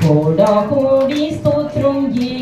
కోడా కోడి స్తోత్రం ఏ